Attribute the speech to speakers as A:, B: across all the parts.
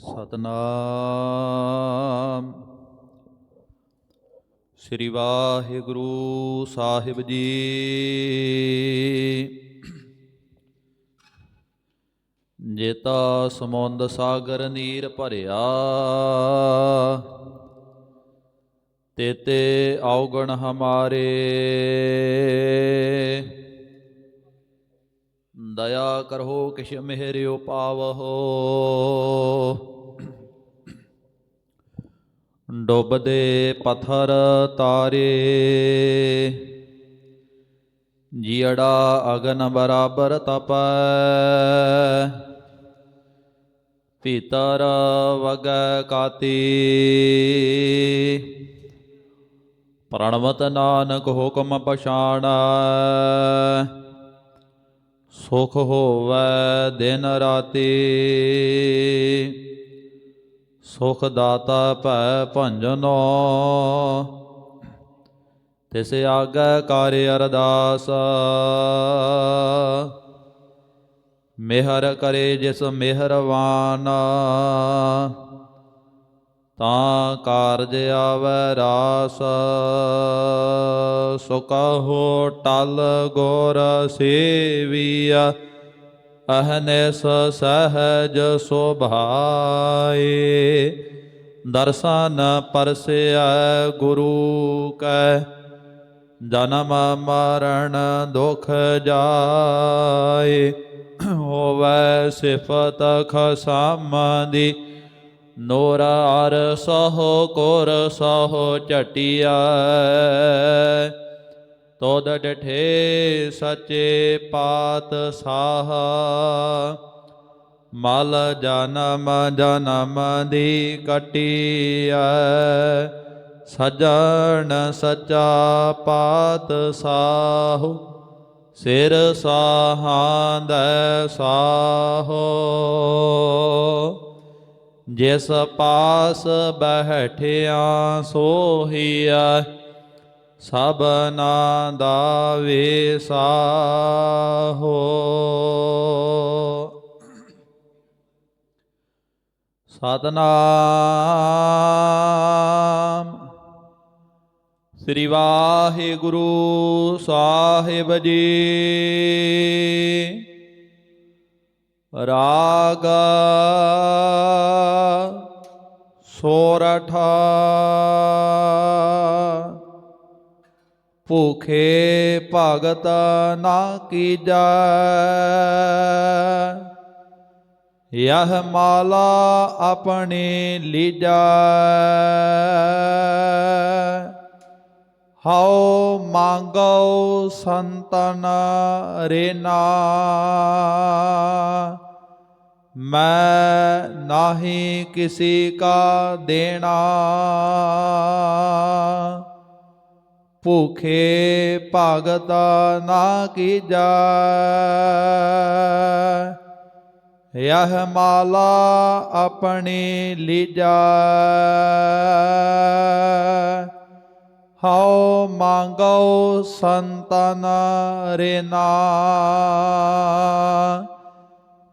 A: ਸਤਨਾਮ। ਸ੍ਰੀ ਵਾਹਿਗੁਰੂ ਸਾਹਿਬ ਜੀ। ਜੇਤਾ ਸਮੁੰਦ ਸਾਗਰ ਨੀਰ ਭਰਿਆ ਤੇਤੇ ਔਗਣ ਹਮਾਰੇ। ਦਇਆ ਕਰੋ ਕਿਛ ਮਿਹਰਿਓ ਪਾਵਹੋ ਡੁੱਬਦੇ ਪਥਰ ਤਾਰੇ। ਜੀੜਾ ਅਗਨ ਬਰਾਬਰ ਤਪੈ, ਭੀਤਰ ਵਗੈ ਕਾਤੀ। ਪ੍ਰਣਵਤ ਨਾਨਕ ਹੁਕਮ ਪਛਾਣ, ਸੁਖ ਹੋਵੈ ਦਿਨ ਰਾਤੀ। ਸੁਖ ਦਾਤਾ ਭੈ ਭੰਜਨੋ। ਤਿਸ ਆਗੈ ਕਾਰਿ ਅਰਦਾਸ। ਮਿਹਰ ਕਰੇ ਜਿਸ ਮਿਹਰਵਾਨ। ਤਾਂ ਕਾਰਜ ਆਵੈ ਰਾਸ। ਸੁਕਹੁ ਟਲ ਗੋਰ ਸੇਵੀਆ ਅਹਨਿਸ ਸਹਜ ਸੁਭਾਈ ਦਰਸ਼ਨ ਪਰਸਿਆ ਗੁਰੂ ਕੈ, ਜਨਮ ਮਰਨ ਦੁਖ ਜਾਏ, ਹੋਵੈ ਸਿਫਤ ਖਸਮ ਦੀ ਨੋਰ ਅਰ ਸਹੁ ਕੋਰ ਸਹੁ ਚਟਿਆ ਤੋਦ ਡਠੇ ਸਚੇ ਪਾਤ ਸਾਹ ਮਲ ਜਨਮ ਜਨਮ ਦੀ ਕਟਿਆ ਸਜਣ ਸਚਾ ਪਾਤ ਸਾਹੁ, ਸਿਰ ਸਾਹਾਂਦੈ ਸਾਹੋ। ਜਿਸ ਪਾਸ ਬਹਿਠਿਆ ਸੋਹੀਆ ਸਭਨਾ ਦਾ ਵਿਸਾਹੋ ਸਤਨਾਮ। ਸ੍ਰੀ ਵਾਹਿਗੁਰੂ ਸਾਹਿਬ ਜੀ। ਰਾਗ ਸੋਰਠ। ਭੂਖੇ ਭਗਤ ਨਾ ਕੀਜੈ। ਯਹ ਮਾਲਾ ਆਪਣੇ ਲੀਜੈ। ਹਉ ਮੰਗਉ ਸੰਤਨ ਰੇਨਾ ਮੈਂ ਨਾਹੀ ਕਿਸੀ ਕਾ ਦੇਣਾ। ਭੂਖੇ ਭਗਤ ਨਾ ਕੀਜੈ। ਯਹ ਮਾਲਾ ਆਪਣੀ ਲੀਜੈ। ਹਉ ਮੰਗਉ ਸੰਤਨ ਰੇਨਾ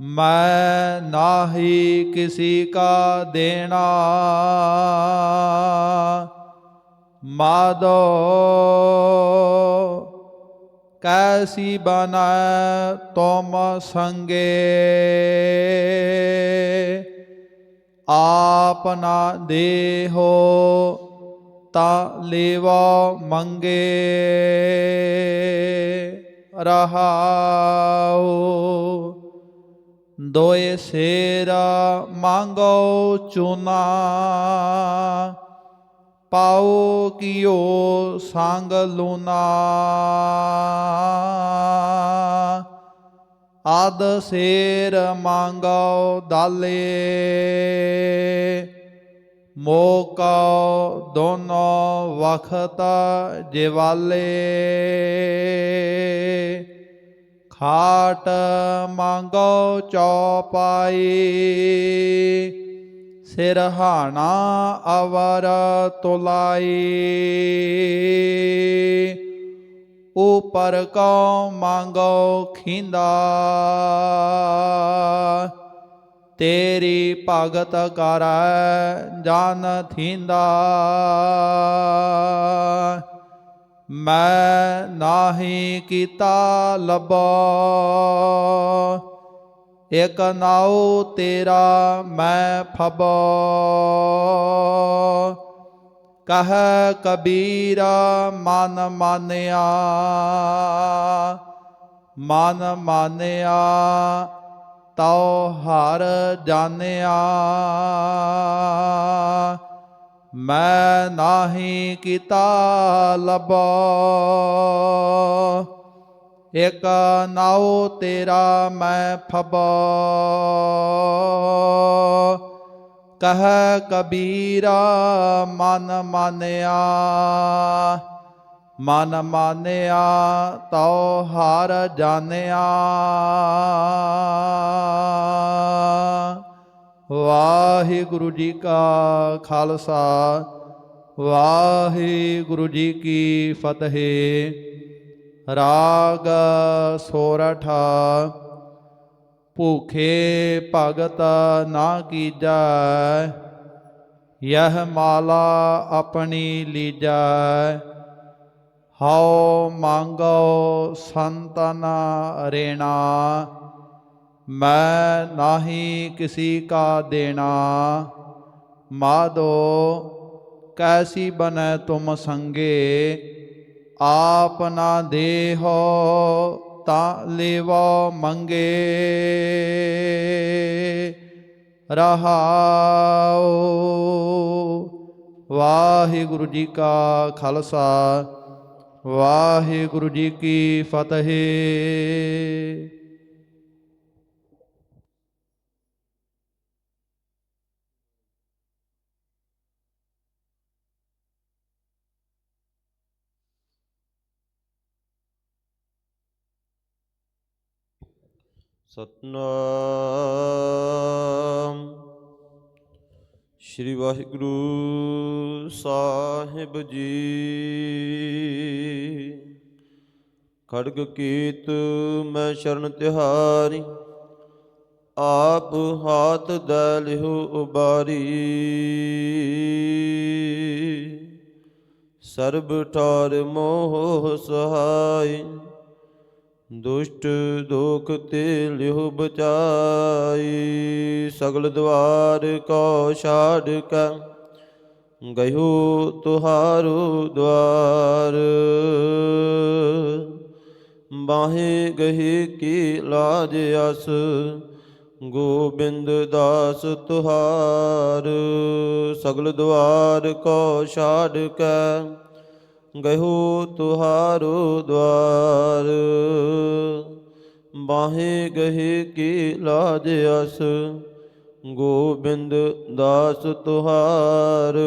A: ਮੈਂ ਨਾਹੀ ਕਿਸੀ ਕਾ ਦੇਣਾ। ਮਾਦੋ ਕੈਸੀ ਬਨੈ ਤੁਮ ਸੰਗੇ? ਆਪ ਨਾ ਦੇਹੋ ਤਾ ਲੇਵਾ ਮੰਗੇ। ਰਹਾਉ, ਦੋਏ ਸੇਰਾ ਮੰਗੋ ਚੁਨਾ। ਪਾਉ ਕੀਓ ਸੰਗ ਲੂਨਾ। ਆਦ ਸੇਰ ਮੰਗੋ ਦਾਲੇ। ਮੋਕਾ ਦੋਨੋਂ ਵਖਤ ਜਿਵਾਲੇ। ਖਾਟ ਮੰਗੋ ਚੌਪਾਈ। ਸਿਰਹਾਣਾ ਅਵਰ ਤੁਲਾਈ। ਉਪਰ ਕਉ ਮੰਗੋ ਖਿੰਦਾ। ਤੇਰੀ ਭਗਤ ਕਰੈ ਜਨ ਥੀਂਦਾ। ਮੈਂ ਨਾਹੀ ਕੀਤਾ ਲਬੋ ਇਕ ਨਾਉ ਤੇਰਾ ਮੈਂ ਫਬੋ। ਕਹ ਕਬੀਰ, ਮਨ ਮਾਨਿਆ। ਮਨ ਮਾਨਿਆ, ਤਉ ਹਰ ਜਾਣਿਆ। ਮੈਂ ਨਾਹੀ ਕੀਤਾ ਲਬੋ ਇਕ ਨਾਉ ਤੇਰਾ ਮੈਂ ਫਬੋ। ਕਹ ਕਬੀਰਾ, ਮਨ ਮਾਨਿਆ। ਮਨ ਮਾਨਿਆ, ਤਉ ਹਰ ਜਾਣਿਆ। ਵਾਹਿਗੁਰੂ ਜੀ ਕਾ ਖਾਲਸਾ, ਵਾਹਿਗੁਰੂ ਜੀ ਕੀ ਫਤਿਹ। ਰਾਗ ਸੋਰਠਾ, ਭੂਖੇ ਭਗਤ ਨਾ ਕੀਜੈ, ਯਹ ਮਾਲਾ ਆਪਣੀ ਲੀਜੈ। ਹਉ ਮੰਗੋ ਸੰਤਨ ਰੇਣਾ, ਮੈਂ ਨਾਹੀ ਕਿਸੀ ਕਾ ਦੇਣਾ। ਮਾਦੋ ਕੈਸੀ ਬਨੈ ਤੁਮ ਸੰਗੇ? ਆਪ ਨਾ ਦੇਹੋ ਤਾਂ ਲੇਵਾ ਮੰਗੇ। ਰਹਾਉ। ਵਾਹਿਗੁਰੂ ਜੀ ਕਾ ਖਾਲਸਾ, ਵਾਹਿਗੁਰੂ ਜੀ ਕੀ ਫਤਿਹ।
B: ਸਤਨਾਮ। ਸ੍ਰੀ ਵਾਹਿਗੁਰੂ ਸਾਹਿਬ ਜੀ। ਖੜਗ ਕੀਤ ਮੈਂ ਸ਼ਰਨ ਤਿਹਾਰੀ, ਆਪ ਹਾਥ ਦੈ ਲਿਹੁ ਉਬਾਰੀ। ਸਰਬ ਠਾਰ ਮੋਹ ਸਹਾਈ। ਦੁਸ਼ਟ ਦੋਖ ਤੇ ਲਿਹੁ ਬਚਾਈ, ਸਗਲ ਦਵਾਰ ਕੋ ਛਾੜ ਕੈ, ਗਇਓ ਤੁਹਾਰੋ ਦਵਾਰ। ਬਾਹੇ ਗਹੀ ਕੀ ਲਾਜ ਅਸ, ਗੋਬਿੰਦ ਦਾਸ ਤੁਹਾਰ, ਸਗਲ ਦਵਾਰ ਕੋ ਛਾੜ ਕੈ ਗਇਓ ਤੁਹਾਰੋ ਦਵਾਰ। ਬਾਹੇ ਗਹੇ ਕੀ ਲਾਜ ਅਸ, ਗੋਬਿੰਦ ਦਾਸ ਤੁਹਾਰ।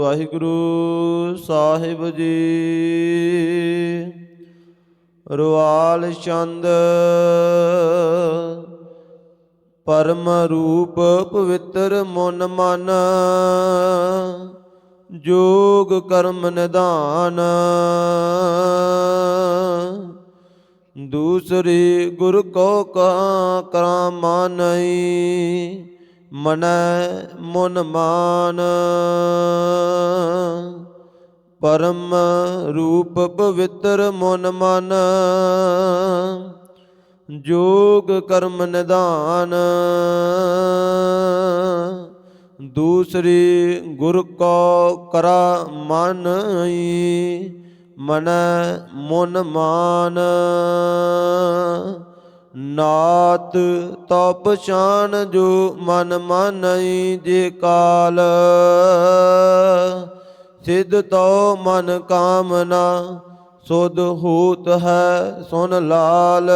B: ਵਾਹਿਗੁਰੂ ਸਾਹਿਬ ਜੀ। ਰੁਆਲ ਚੰਦ ਪਰਮ ਰੂਪ ਪਵਿੱਤਰ ਮਨ ਮਨ ਜੋਗ ਕਰਮ ਨਿਧਾਨ। ਦੂਸਰੀ ਗੁਰ ਕੋ ਕਾ ਕਰਾਮਾਨਈ ਮਨੈ ਮਨ ਮਾਨ। ਪਰਮ ਰੂਪ ਪਵਿੱਤਰ ਮਨ ਮਨ, ਜੋਗ ਕਰਮ ਨਿਧਾਨ। ਦੂਸਰੀ ਗੁਰ ਕੋ ਕਰਾ ਮਾਨਈ ਮਨ ਮਨ ਮਾਨ। ਨਾਤ ਤੋ ਪਛਾਨ ਜੋ ਮਨ ਮਾਨਈ ਜੇ ਕਾਲ। ਸਿਧ ਤੋ ਮਨ ਕਾਮਨਾ, ਸੁਧ ਹੋਤ ਹੈ ਸੁਨ ਲਾਲ।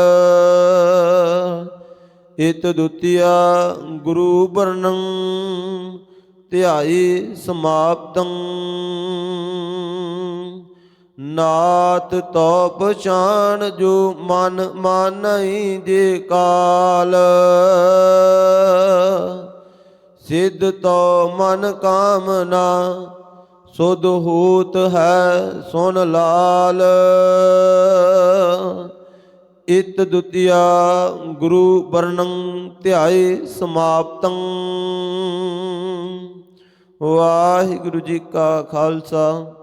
B: ਇਤ ਦੁਤੀਆ ਗੁਰੂ ਵਰਣੰ ਧਿਆਈ ਸਮਾਪਤੰ। ਨਾਤ ਤੋ ਪਛਾਨ ਜੋ ਮਨ ਮਾਨਈ ਜੇ ਕਾਲ। ਸਿੱਧ ਤੋ ਮਨ ਕਾਮਨਾ, ਸੁਧ ਹੋਤ ਹੈ ਸੁਨ ਲਾਲ। ਇਤ ਦੁਤੀਆ ਗੁਰੂ ਵਰਣੰ ਧਿਆਏ ਸਮਾਪਤੰ। ਵਾਹਿਗੁਰੂ ਜੀ ਕਾ ਖਾਲਸਾ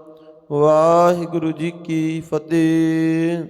B: ਵਾਹਿਗੁਰੂ ਜੀ ਕੀ ਫਤਿਹ।